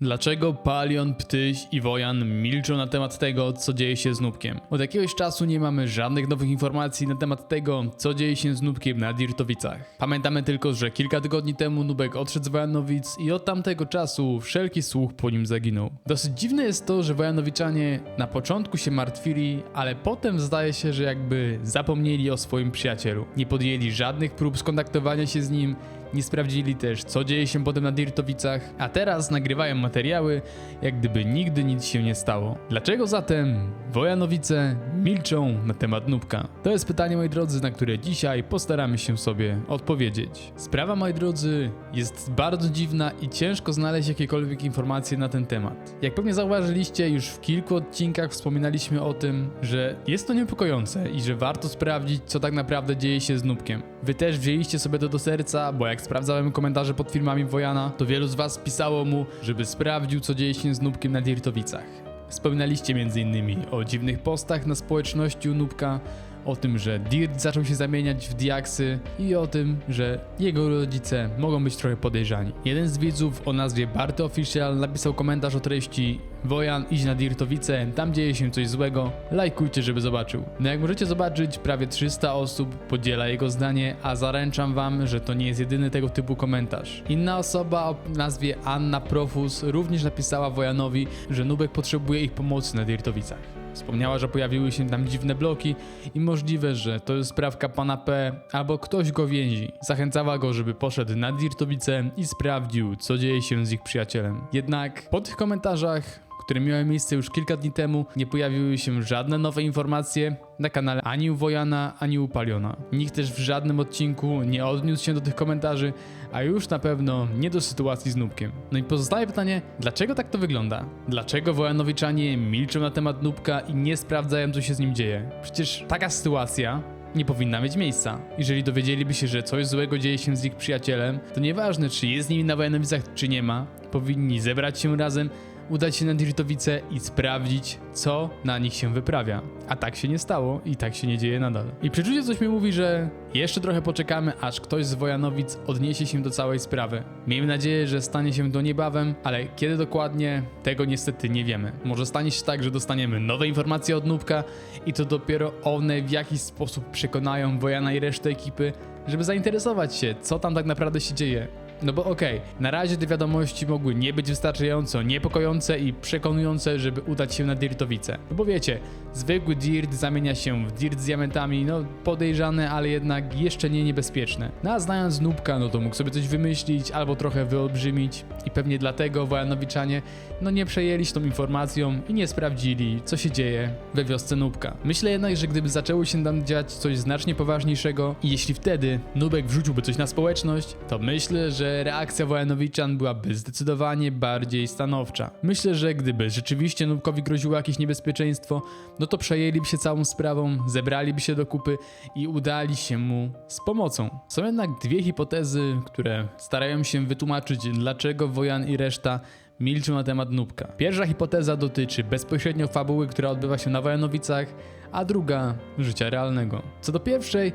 Dlaczego Palion, Ptyś i Wojan milczą na temat tego, co dzieje się z Nubkiem? Od jakiegoś czasu nie mamy żadnych nowych informacji na temat tego, co dzieje się z Nubkiem na Dirtowicach. Pamiętamy tylko, że kilka tygodni temu Nubek odszedł z Wojanowic i od tamtego czasu wszelki słuch po nim zaginął. Dosyć dziwne jest to, że Wojanowiczanie na początku się martwili, ale potem zdaje się, że jakby zapomnieli o swoim przyjacielu. Nie podjęli żadnych prób skontaktowania się z nim, nie sprawdzili też, co dzieje się potem na Dirtowicach, a teraz nagrywają materiały, jak gdyby nigdy nic się nie stało. Dlaczego zatem Wojanowice milczą na temat Nubka? To jest pytanie, moi drodzy, na które dzisiaj postaramy się sobie odpowiedzieć. Sprawa, moi drodzy, jest bardzo dziwna i ciężko znaleźć jakiekolwiek informacje na ten temat. Jak pewnie zauważyliście, już w kilku odcinkach wspominaliśmy o tym, że jest to niepokojące i że warto sprawdzić, co tak naprawdę dzieje się z Nubkiem. Wy też wzięliście sobie to do serca, bo jak sprawdzałem komentarze pod filmami Wojana, to wielu z was pisało mu, żeby sprawdził, co dzieje się z Nubkiem na Dirtowicach. Wspominaliście m.in. o dziwnych postach na społeczności u Nubka, o tym, że Dirt zaczął się zamieniać w Diaksy i o tym, że jego rodzice mogą być trochę podejrzani. Jeden z widzów o nazwie Barty Official napisał komentarz o treści Wojan idź na Dirtowice, tam dzieje się coś złego, lajkujcie, żeby zobaczył. No jak możecie zobaczyć, prawie 300 osób podziela jego zdanie, a zaręczam wam, że to nie jest jedyny tego typu komentarz. Inna osoba o nazwie Anna Profus również napisała Wojanowi, że Nubek potrzebuje ich pomocy na Dirtowicach. Wspomniała, że pojawiły się tam dziwne bloki i możliwe, że to jest sprawka pana P albo ktoś go więzi. Zachęcała go, żeby poszedł na Dirtowice i sprawdził, co dzieje się z ich przyjacielem. Jednak po tych komentarzach które miały miejsce już kilka dni temu, nie pojawiły się żadne nowe informacje na kanale ani u Wojana, ani u Paliona. Nikt też w żadnym odcinku nie odniósł się do tych komentarzy, a już na pewno nie do sytuacji z Nubkiem. No i pozostaje pytanie, dlaczego tak to wygląda? Dlaczego Wojanowiczanie milczą na temat Nubka i nie sprawdzają, co się z nim dzieje? Przecież taka sytuacja nie powinna mieć miejsca. Jeżeli dowiedzieliby się, że coś złego dzieje się z ich przyjacielem, to nieważne, czy jest z nimi na Wojanowicach, czy nie ma, powinni zebrać się razem, udać się na Dirtowice i sprawdzić, co na nich się wyprawia. A tak się nie stało i tak się nie dzieje nadal. I przeczucie coś mi mówi, że jeszcze trochę poczekamy, aż ktoś z Wojanowic odniesie się do całej sprawy. Miejmy nadzieję, że stanie się to niebawem, ale kiedy dokładnie, tego niestety nie wiemy. Może stanie się tak, że dostaniemy nowe informacje od Nubka i to dopiero one w jakiś sposób przekonają Wojana i resztę ekipy, żeby zainteresować się, co tam tak naprawdę się dzieje. No bo okej, na razie te wiadomości mogły nie być wystarczająco niepokojące i przekonujące, żeby udać się na Dirtowice. No bo wiecie, zwykły Dirt zamienia się w Dirt z diamentami, no podejrzane, ale jednak jeszcze nie niebezpieczne. No a znając Nubka, no to mógł sobie coś wymyślić albo trochę wyolbrzymić i pewnie dlatego Wojanowiczanie no nie przejęli się tą informacją i nie sprawdzili, co się dzieje we wiosce Nubka. Myślę jednak, że gdyby zaczęło się tam dziać coś znacznie poważniejszego i jeśli wtedy Nubek wrzuciłby coś na społeczność, to myślę, że reakcja Wojanowiczan byłaby zdecydowanie bardziej stanowcza. Myślę, że gdyby rzeczywiście Nubkowi groziło jakieś niebezpieczeństwo, no to przejęliby się całą sprawą, zebraliby się do kupy i udali się mu z pomocą. Są jednak dwie hipotezy, które starają się wytłumaczyć, dlaczego Wojan i reszta milczą na temat Nubka. Pierwsza hipoteza dotyczy bezpośrednio fabuły, która odbywa się na Wojanowicach, a druga życia realnego. Co do pierwszej,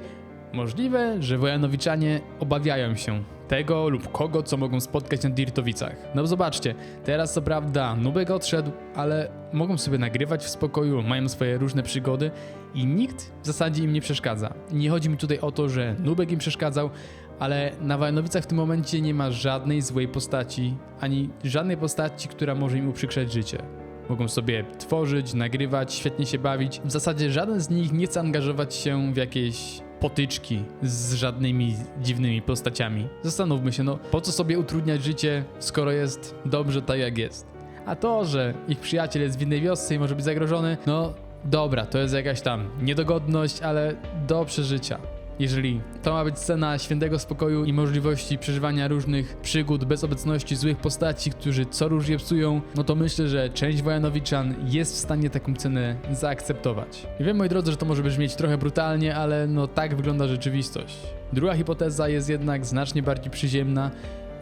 możliwe, że Wojanowiczanie obawiają się tego lub kogo, co mogą spotkać na Dirtowicach. No zobaczcie, teraz co prawda Nubek odszedł, ale mogą sobie nagrywać w spokoju, mają swoje różne przygody i nikt w zasadzie im nie przeszkadza. Nie chodzi mi tutaj o to, że Nubek im przeszkadzał, ale na Wojanowicach w tym momencie nie ma żadnej złej postaci, ani żadnej postaci, która może im uprzykrzać życie. Mogą sobie tworzyć, nagrywać, świetnie się bawić. W zasadzie żaden z nich nie chce angażować się w jakieś potyczki z żadnymi dziwnymi postaciami. Zastanówmy się, no po co sobie utrudniać życie, skoro jest dobrze tak jak jest. A to, że ich przyjaciel jest w innej wiosce i może być zagrożony, no dobra, to jest jakaś tam niedogodność, ale do przeżycia. Jeżeli to ma być scena świętego spokoju i możliwości przeżywania różnych przygód bez obecności złych postaci, którzy co różnie psują, no to myślę, że część Wojanowiczan jest w stanie taką cenę zaakceptować. I wiem, moi drodzy, że to może brzmieć trochę brutalnie, ale no tak wygląda rzeczywistość. Druga hipoteza jest jednak znacznie bardziej przyziemna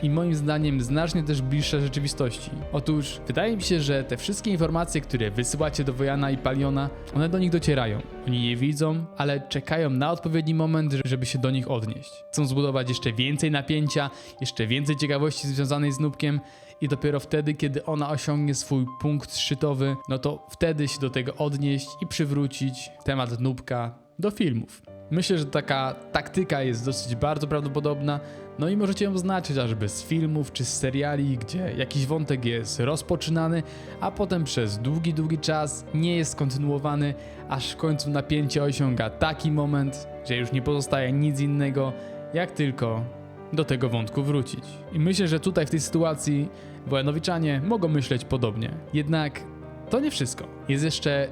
i moim zdaniem znacznie też bliższe rzeczywistości. Otóż wydaje mi się, że te wszystkie informacje, które wysyłacie do Wojana i Paliona, one do nich docierają. Oni je widzą, ale czekają na odpowiedni moment, żeby się do nich odnieść. Chcą zbudować jeszcze więcej napięcia, jeszcze więcej ciekawości związanej z Nubkiem i dopiero wtedy, kiedy ona osiągnie swój punkt szczytowy, no to wtedy się do tego odnieść i przywrócić temat Nubka do filmów. Myślę, że taka taktyka jest dosyć bardzo prawdopodobna, no i możecie ją znać chociażby z filmów czy z seriali, gdzie jakiś wątek jest rozpoczynany, a potem przez długi, długi czas nie jest kontynuowany, aż w końcu napięcie osiąga taki moment, że już nie pozostaje nic innego, jak tylko do tego wątku wrócić. I myślę, że tutaj w tej sytuacji Wojanowiczanie mogą myśleć podobnie. Jednak to nie wszystko. Jest jeszcze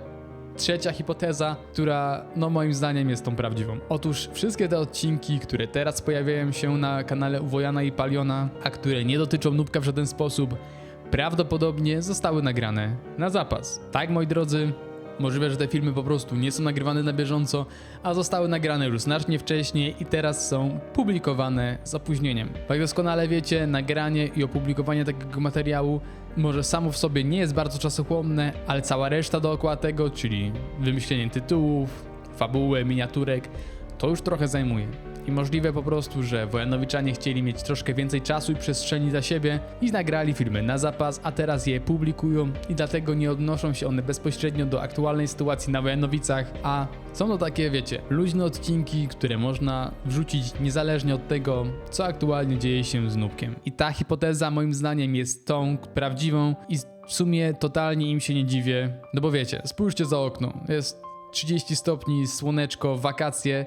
trzecia hipoteza, która no moim zdaniem jest tą prawdziwą. Otóż wszystkie te odcinki, które teraz pojawiają się na kanale Wojana i Paliona, a które nie dotyczą Nubka w żaden sposób, prawdopodobnie zostały nagrane na zapas. Tak, moi drodzy, Możliwe, że te filmy po prostu nie są nagrywane na bieżąco, a zostały nagrane już znacznie wcześniej i teraz są publikowane z opóźnieniem. Jak doskonale wiecie, nagranie i opublikowanie takiego materiału może samo w sobie nie jest bardzo czasochłonne, ale cała reszta dookoła tego, czyli wymyślenie tytułów, fabuły, miniaturek, to już trochę zajmuje. I możliwe po prostu, że Wojanowiczanie chcieli mieć troszkę więcej czasu i przestrzeni dla siebie i nagrali filmy na zapas, a teraz je publikują i dlatego nie odnoszą się one bezpośrednio do aktualnej sytuacji na Wojanowicach, a są to takie, wiecie, luźne odcinki, które można wrzucić niezależnie od tego, co aktualnie dzieje się z Nubkiem. I ta hipoteza moim zdaniem jest tą prawdziwą i w sumie totalnie im się nie dziwię, no bo wiecie, spójrzcie za okno, jest 30 stopni, słoneczko, wakacje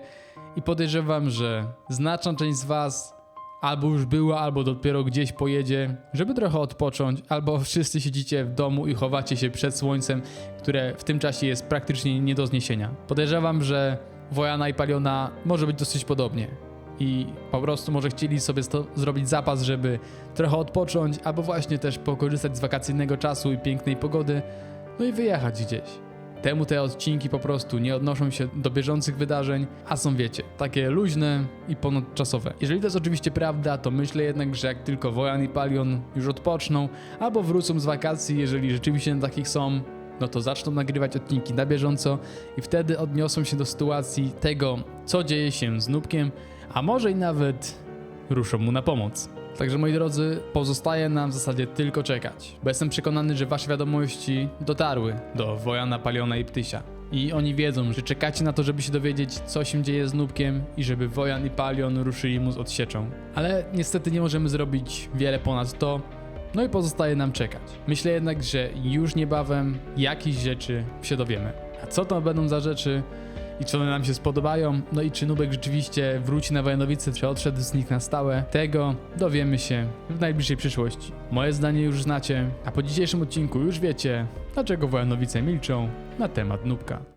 i podejrzewam, że znaczna część z Was albo już była, albo dopiero gdzieś pojedzie, żeby trochę odpocząć, albo wszyscy siedzicie w domu i chowacie się przed słońcem, które w tym czasie jest praktycznie nie do zniesienia. Podejrzewam, że Wojana i Paliona może być dosyć podobnie. I po prostu może chcieli sobie zrobić zapas, żeby trochę odpocząć, albo właśnie też pokorzystać z wakacyjnego czasu i pięknej pogody, no i wyjechać gdzieś. Temu te odcinki po prostu nie odnoszą się do bieżących wydarzeń, a są wiecie, takie luźne i ponadczasowe. Jeżeli to jest oczywiście prawda, to myślę jednak, że jak tylko Wojan i Palion już odpoczną, albo wrócą z wakacji, jeżeli rzeczywiście takich są, no to zaczną nagrywać odcinki na bieżąco i wtedy odniosą się do sytuacji tego, co dzieje się z Nubkiem, a może i nawet ruszą mu na pomoc. Także moi drodzy, pozostaje nam w zasadzie tylko czekać, bo jestem przekonany, że wasze wiadomości dotarły do Wojana, Paliona i Ptysia. I oni wiedzą, że czekacie na to, żeby się dowiedzieć, co się dzieje z Nubkiem i żeby Wojan i Palion ruszyli mu z odsieczą. Ale niestety nie możemy zrobić wiele ponad to, no i pozostaje nam czekać. Myślę jednak, że już niebawem jakieś rzeczy się dowiemy. A co to będą za rzeczy i czy one nam się spodobają, no i czy Nubek rzeczywiście wróci na Wojanowice, czy odszedł z nich na stałe, tego dowiemy się w najbliższej przyszłości. Moje zdanie już znacie, a po dzisiejszym odcinku już wiecie, dlaczego Wojanowice milczą na temat Nubka.